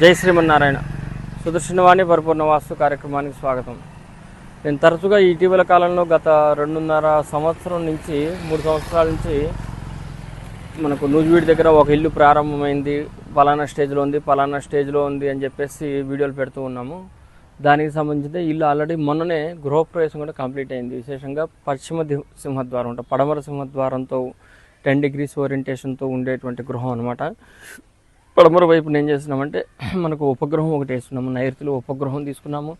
జై శ్రీమన్నారాయణ. సుదర్శనవాణి పరిపూర్ణ వాస్తు కార్యక్రమానికి స్వాగతం. నేను తరచుగా ఇటీవల కాలంలో గత రెండున్నర సంవత్సరం నుంచి మూడు సంవత్సరాల నుంచి మనకు నూజివీడి దగ్గర ఒక ఇల్లు ప్రారంభమైంది పలానా స్టేజ్లో ఉంది పలానా స్టేజ్లో ఉంది అని చెప్పేసి వీడియోలు పెడుతూ ఉన్నాము. దానికి సంబంధించి ఇల్లు ఆల్రెడీ మొన్ననే గృహప్రవేశం కూడా కంప్లీట్ అయింది. విశేషంగా పశ్చిమ సింహద్వారం అంటే పడమర సింహద్వారంతో టెన్ డిగ్రీస్ ఓరియంటేషన్తో ఉండేటువంటి గృహం అనమాట పడమర వైపున ఏం చేస్తున్నామంటే మనకు ఉపగ్రహం ఒకటి వేస్తున్నాము. నైరుతిలో ఉపగ్రహం తీసుకున్నాము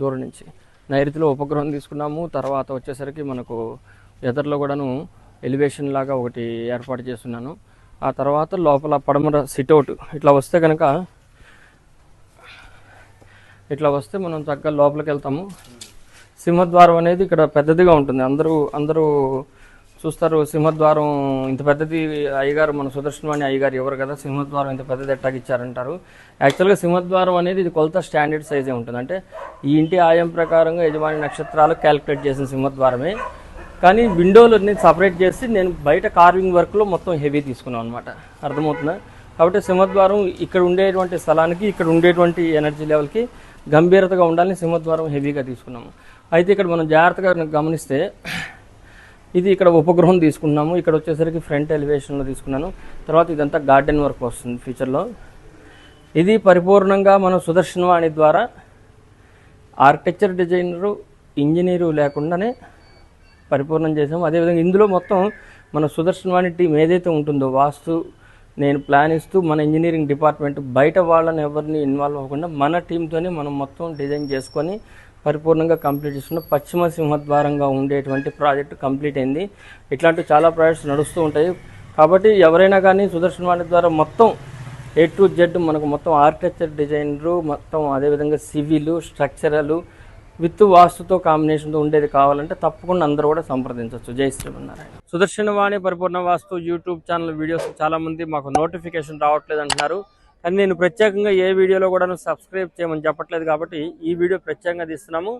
దూరం నుంచి. నైరుతిలో ఉపగ్రహం తీసుకున్నాము తర్వాత వచ్చేసరికి మనకు ఎదర్లో కూడాను ఎలివేషన్ లాగా ఒకటి ఏర్పాటు చేస్తున్నాను. ఆ తర్వాత లోపల పడమర సిట్అవుట్ ఇట్లా వస్తే కనుక ఇట్లా వస్తే మనం చక్కగా లోపలికి వెళ్తాము. సింహద్వారం అనేది ఇక్కడ పెద్దదిగా ఉంటుంది. అందరూ అందరూ చూస్తారు సింహద్వారం ఇంత పెద్దది అయ్యగారు మన సుదర్శనవాణి అయ్యగారు ఎవరు కదా సింహద్వారం ఇంత పెద్దది ఎట్టాగిచ్చారంటారు. యాక్చువల్గా సింహద్వారం అనేది ఇది కొలత స్టాండర్డ్ సైజే ఉంటుంది. అంటే ఈ ఇంటి ఆయం ప్రకారంగా యజమాని నక్షత్రాలు క్యాలిక్యులేట్ చేసిన సింహద్వారమే. కానీ విండోలు నేను సపరేట్ చేసి నేను బయట కార్వింగ్ వర్క్లో మొత్తం హెవీ తీసుకున్నాను అనమాట అర్థమవుతుందా? కాబట్టి సింహద్వారం ఇక్కడ ఉండేటువంటి స్థలానికి ఇక్కడ ఉండేటువంటి ఎనర్జీ లెవెల్కి గంభీరతగా ఉండాలని సింహద్వారం హెవీగా తీసుకున్నాము. అయితే ఇక్కడ మనం జాగ్రత్తగా గమనిస్తే ఇది ఇక్కడ ఉపగ్రహం తీసుకున్నాము. ఇక్కడ వచ్చేసరికి ఫ్రంట్ ఎలివేషన్లో తీసుకున్నాను. తర్వాత ఇదంతా గార్డెన్ వర్క్ వస్తుంది ఫ్యూచర్లో ఇది పరిపూర్ణంగా మనం సుదర్శనవాణి ద్వారా ఆర్కిటెక్చర్ డిజైనరు ఇంజనీరు లేకుండానే పరిపూర్ణం చేసాము. అదేవిధంగా ఇందులో మొత్తం మన సుదర్శనవాణి టీం ఏదైతే ఉంటుందో వాస్తు నేను ప్లాన్ ఇస్తూ మన ఇంజనీరింగ్ డిపార్ట్మెంట్ బయట వాళ్ళని ఎవరిని ఇన్వాల్వ్ అవ్వకుండా మన టీంతోనే మనం మొత్తం డిజైన్ చేసుకొని పరిపూర్ణంగా కంప్లీట్ చేసుకున్న పశ్చిమ సింహద్వారంగా ఉండేటువంటి ప్రాజెక్టు కంప్లీట్ అయింది. ఇట్లాంటి చాలా ప్రాజెక్ట్స్ నడుస్తూ ఉంటాయి. కాబట్టి ఎవరైనా కానీ సుదర్శనవాణి ద్వారా మొత్తం ఏ టు జెడ్ మనకు మొత్తం ఆర్కిటెక్చర్ డిజైనరు మొత్తం అదేవిధంగా సివిల్ స్ట్రక్చరల్ విత్ వాస్తుతో కాంబినేషన్తో ఉండేది కావాలంటే తప్పకుండా అందరూ కూడా సంప్రదించవచ్చు. జై శ్రీమన్నారాయణ. సుదర్శనవాణి పరిపూర్ణ వాస్తు యూట్యూబ్ ఛానల్ వీడియోస్ చాలామంది మాకు నోటిఫికేషన్ రావట్లేదు అంటున్నారు. కానీ నేను ప్రత్యేకంగా ఏ వీడియోలో కూడా సబ్స్క్రైబ్ చేయమని చెప్పట్లేదు కాబట్టి ఈ వీడియో ప్రత్యేకంగా తీస్తున్నాము.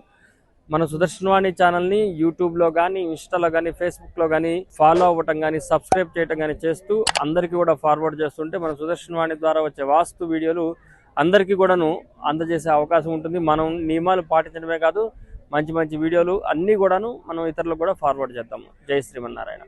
మన సుదర్శనవాణి ఛానల్ని యూట్యూబ్లో కానీ ఇన్స్టాలో కానీ ఫేస్బుక్లో కానీ ఫాలో అవ్వటం కానీ సబ్స్క్రైబ్ చేయటం కానీ చేస్తూ అందరికీ కూడా ఫార్వర్డ్ చేస్తుంటే మన సుదర్శనవాణి ద్వారా వచ్చే వాస్తు వీడియోలు అందరికీ కూడాను అందజేసే అవకాశం ఉంటుంది. మనం నియమాలు పాటించడమే కాదు మంచి మంచి వీడియోలు అన్నీ కూడాను మనం ఇతరులకు కూడా ఫార్వర్డ్ చేద్దాము. జై శ్రీమన్నారాయణ.